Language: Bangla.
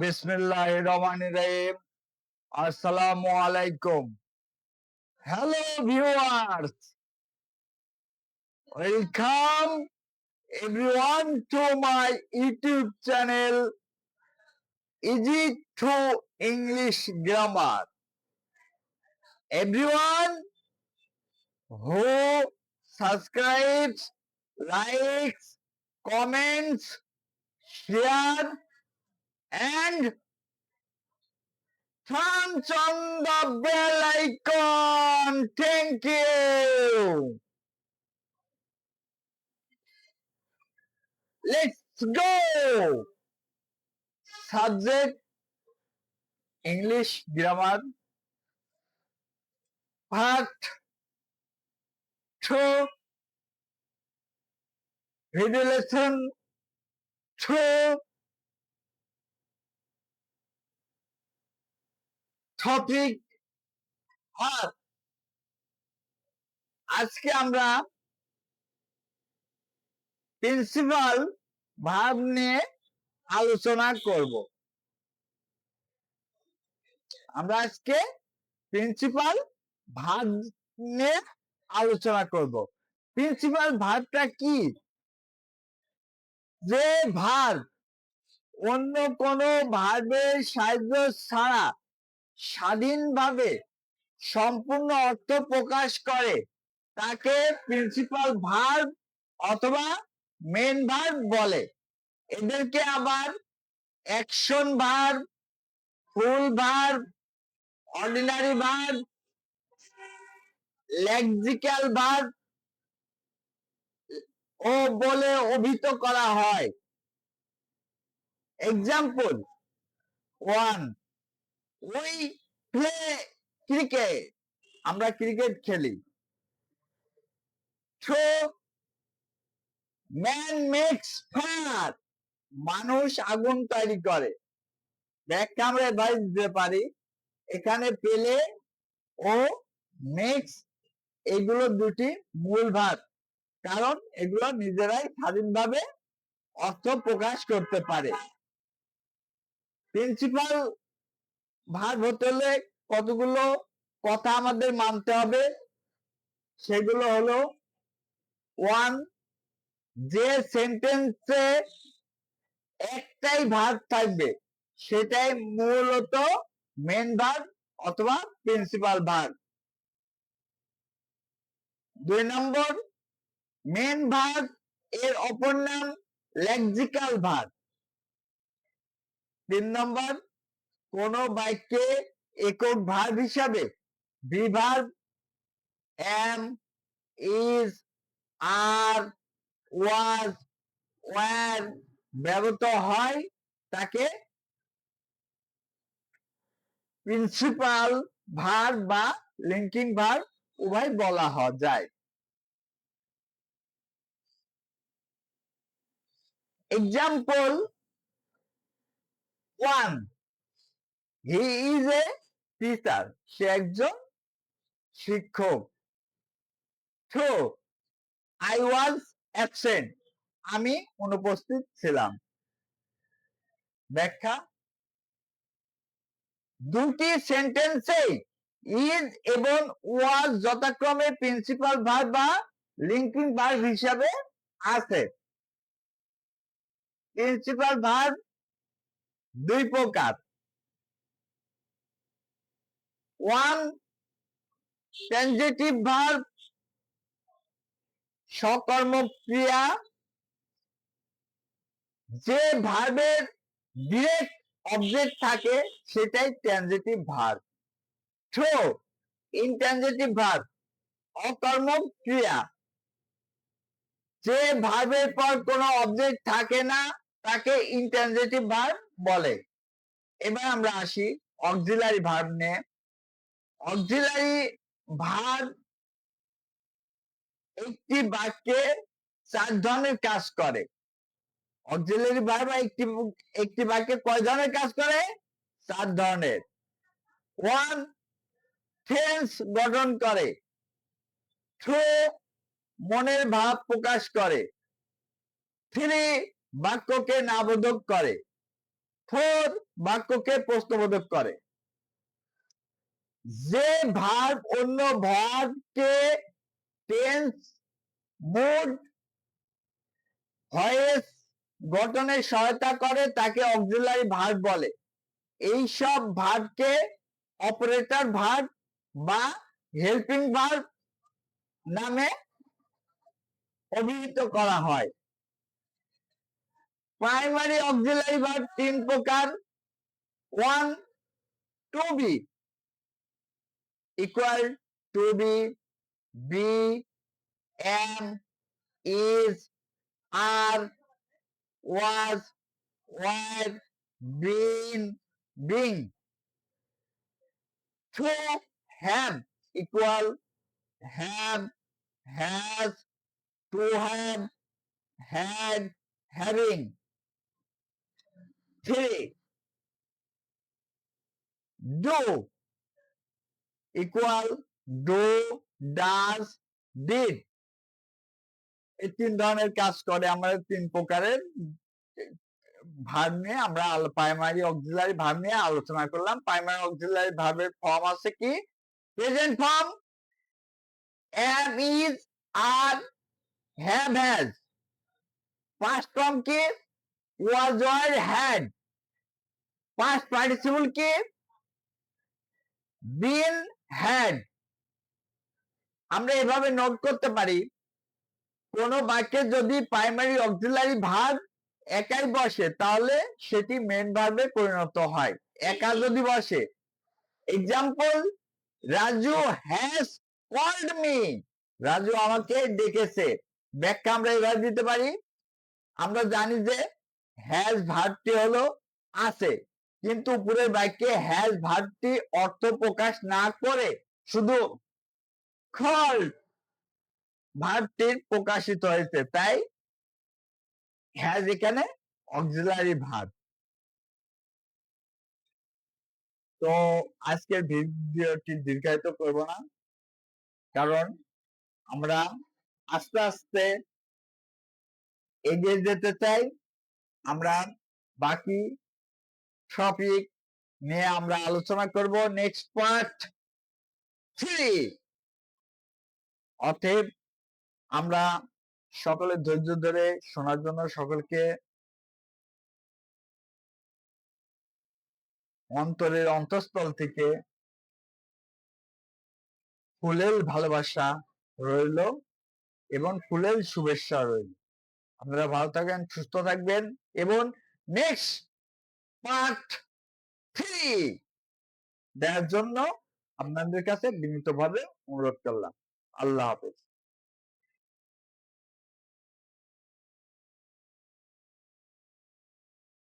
বিসমিল্লাহ রহমান রহিম। আসসালামু আলাইকুম hello viewers. Welcome everyone to my YouTube channel easy to English grammar. everyone who subscribes likes comments share and turns on the bell icon. Thank you. Let's go. Subject English grammar part 2 video lesson 2 topic আর আজকে আমরা প্রিন্সিপাল ভাব নিয়ে আলোচনা করব। আমরা আজকে প্রিন্সিপাল ভাব নিয়ে আলোচনা করব। প্রিন্সিপাল ভাবটা কি? যে ভার অন্য কোনো ভাবের সাহায্য ছাড়া স্বাধীনভাবে সম্পূর্ণ অর্থ প্রকাশ করে, তাকে প্রিন্সিপাল ভার্ব অথবা মেন ভার্ব বলে। এদেরকে আবার action verb full verb ordinary verb lexical verb ও বলে অভিহিত করা হয়। Example one we play cricket আমরা ক্রিকেট খেলি। টু ম্যান মেক্স ফায়ার মানুষ আগুন তৈরি করে। ব্যাখ্যা আমরা অ্যাডভাইস দিতে পারি। এখানে পেলে ও মেক্স এগুলো দুটি মূল ভাগ। কারণ এগুলো নিজেরাই স্বাধীনভাবে অর্থ প্রকাশ করতে পারে। প্রিন্সিপাল ভাগ হতে হলে কতগুলো কথা আমাদের মানতে হবে? সেগুলো হলো ওয়ান যে সেন্টেন্সে একটাই ভাগ থাকবে, সেটাই মূলত মেন ভাগ অথবা প্রিন্সিপাল ভাগ। দুই নম্বর মেন ভাগ এর অপর নাম লেক্সিক্যাল ভাগ। তিন নম্বর কোন বাক্যে একক ভার্ব হিসাবে be verb am is are was were ব্যবহৃত হয় তাকে প্রিন্সিপাল ভার বা লিঙ্কিং ভার উভয় বলা হয়, যায়। Example one he is a teacher সে একজন শিক্ষক। টু আই ওয়াজ অ্যাবসেন্ট আমি অনুপস্থিত ছিলাম। ব্যাখ্যা। দুটি সেন্টেন্সে ইজ এবং ওয়াজ যথাক্রমে প্রিন্সিপাল ভার বা লিঙ্কিং ভার হিসাবে আছে। প্রিন্সিপাল ভার দুই প্রকার। ওয়ান ট্রানজিটিভ ভার্ব সকর্ম ক্রিয়া যে ভার্বের ডিরেক্ট অবজেক্ট থাকে, সেটাই transitive verb two intransitive verb অকর্ম ক্রিয়া যে ভার্বের পর কোনো অবজেক্ট থাকে না, তাকে ইনট্রানজিটিভ ভার্ব বলে। এবার আমরা আসি অক্সিলারি ভার্ব নিয়ে। অক্সিলারি ভার একটি বাক্যে চার ধরনের কাজ করে। অক্সিলারি ভার্ব একটি একটি বাক্যে কয় ধরনের কাজ করে? চার ধরনের। ওয়ান টেন্স গঠন করে। টু মনের ভাব প্রকাশ করে। থ্রি বাক্যকে নাবোধক করে। ফোর বাক্যকে প্রশ্নবোধক করে। যে ভার্ব অন্য ভার্বকে টেন্স মুড ভয়েস গঠনে সহায়তা করে, তাকে অক্সিলারি ভার্ব বলে। এই সব ভার্বকে অপারেটর ভার্ব বা হেল্পিং ভার্ব নামে অভিহিত করা হয়। প্রাইমারি অক্সিলারি ভার্ব তিন প্রকার। One to be equal to be be am is are was were been being two have equal have has to have had having. Three. Do equal do does did এই তিন ধরনের কাজ করে আমাদের তিন প্রকারের ভাব নিয়ে আমরা প্রাইমারি অক্সিলারি ভাব নিয়ে আলোচনা করলাম। প্রাইমারি অক্সিলারি ভাবের ফর্ম আছে কি? Present form am is are have has past form কি? Was or had. Past participle কি? Been had আমরা এভাবে নোট করতে পারি। কোন বাক্যে যদি প্রাইমারি অক্সিলারি ভার্ব একাই বসে তাহলে সেটি মেন ভার্বে পরিণত হয়। একা যদি বসে। Example Raju has called me Raju আমাকে ডেকেছে। ব্যাখ্যা আমরা এভাবে দিতে পারি। আমরা জানি যে হ্যাজ ভার্বটি হলো আছে। কিন্তু উপরের বাক্যে হ্যাজ ভার্বটি অর্থ প্রকাশ না করে শুধু খল ভার্বটির প্রকাশিত হয়েছে। তাই হ্যাজ এখানে অক্সিলারি ভার্ব তো আজকের ভিডিওটি দীর্ঘায়িত করব না। কারণ আমরা আস্তে আস্তে এগিয়ে যেতে চাই। আমরা বাকি টপিক নিয়ে আমরা আলোচনা করব নেক্সট পার্ট থ্রি অতএব আমরা সকলে ধৈর্য ধরে শোনার জন্য সকলকে অন্তরের অন্তঃস্থল থেকে ফুলের ভালোবাসা রইল এবং ফুলেল শুভেচ্ছা রইল। আপনারা ভালো থাকবেন সুস্থ থাকবেন এবং নেক্সট পার্ট থ্রি দেওয়ার জন্য আপনাদের কাছে বিনীতভাবে অনুরোধ করলাম। আল্লাহ হাফেজ।